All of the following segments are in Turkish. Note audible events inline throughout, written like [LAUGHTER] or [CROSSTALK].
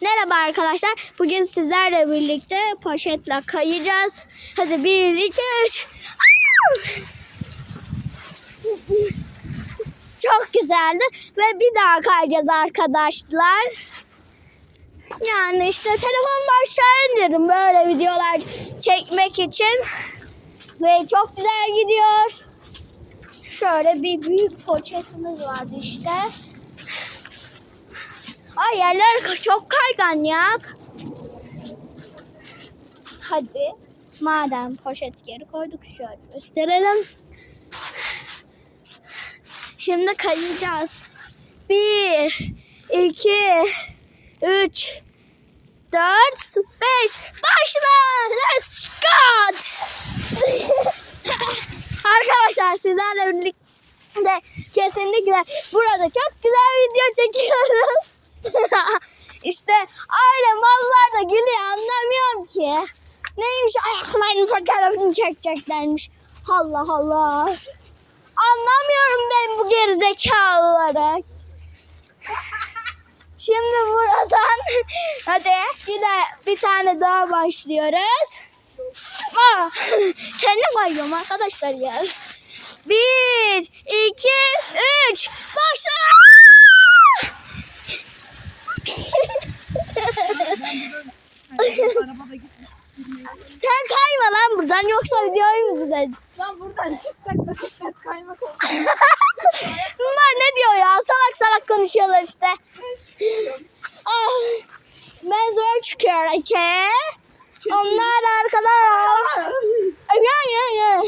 Merhaba arkadaşlar. Bugün sizlerle birlikte poşetle kayacağız. Hadi bir, iki, üç. Çok güzeldi ve bir daha kayacağız arkadaşlar. Yani işte telefonumu aşağı indirdim böyle videolar çekmek için. Ve çok güzel gidiyor. Şöyle bir büyük poşetimiz vardı işte. Ay yerler çok kaygan ya. Hadi madem poşet geri koyduk şöyle gösterelim. Şimdi kayacağız. Bir, iki, üç, dört, beş. Başla! Let's go! [LAUGHS] Arkadaşlar sizlerle birlikte kesinlikle burada çok güzel video çekiyoruz. [LAUGHS] işte aile mallar da gülüyor anlamıyorum ki. Neymiş ayaklarının fotoğrafını çekeceklermiş. Allah Allah. Anlamıyorum ben bu gerizekalıları. Şimdi buradan [LAUGHS] hadi bir de bir tane daha başlıyoruz. Aa, [LAUGHS] kendim kayıyorum arkadaşlar ya. Bir, iki, üç, başla! Sen kayma lan buradan yoksa videoyu mu düzelt? Lan buradan çıksak da dikkat kaymak oldu. [LAUGHS] Bunlar ne diyor ya? Salak salak konuşuyorlar işte. Ah, ben zor çıkıyorum ki. Onlar arkadan. Ya ya ya.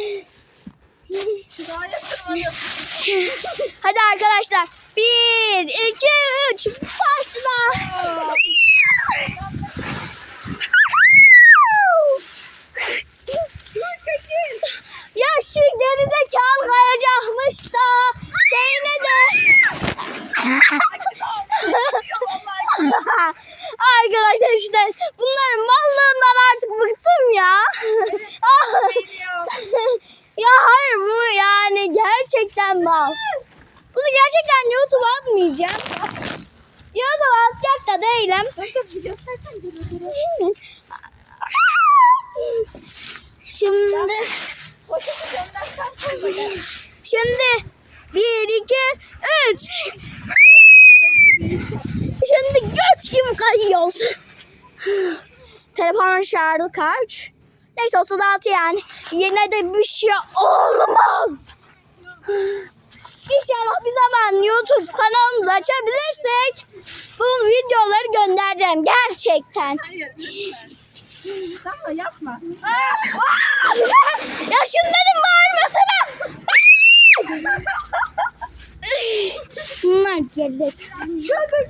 Hadi arkadaşlar. Bir, iki, üç. Başla. Ya şu çal kayacakmış da. Şeyine de. Arkadaşlar işte bunların mallığından artık bıktım ya. ya hayır bu yani gerçekten mal. Bunu gerçekten YouTube atmayacağım. YouTube atacak da değilim. Şimdi şimdi bir iki üç. Şimdi göt gibi kayıyoruz. Telefonun şarjı kaç? Neyse 36 yani. Yine de bir şey olmaz. İnşallah bir zaman YouTube kanalımızı açabilirsek bu videoları göndereceğim gerçekten. Hayır lütfen. Tamam yapma. ya şunların Gel de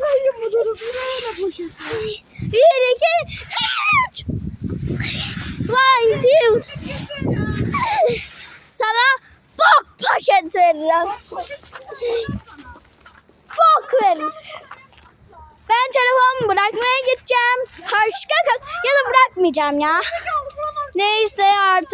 kayayım bu durum. Buraya da poşeti. Bir, iki, üç. One, two. Sana bok poşet veririm. Bok verir. Ben telefonumu bırakmaya gideceğim. Hoşça kal. Ya da bırakmayacağım ya. Neyse artık